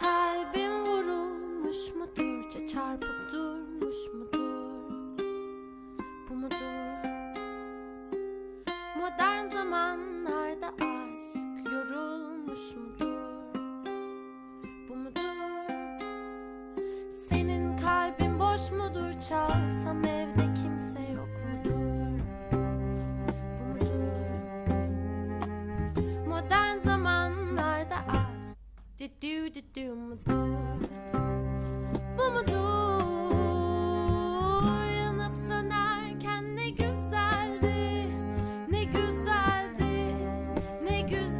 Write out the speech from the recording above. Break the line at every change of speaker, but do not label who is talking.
Kalbim vurulmuş mudur? Çarpıp durmuş mudur? Bu mudur? Modern zamanlarda aşk yorulmuş mudur? Bu mudur? Senin kalbin boş mudur? Çalsam evde do do do mu Bu mu Yanıp sönerken ne güzeldi Ne güzeldi Ne güzeldi.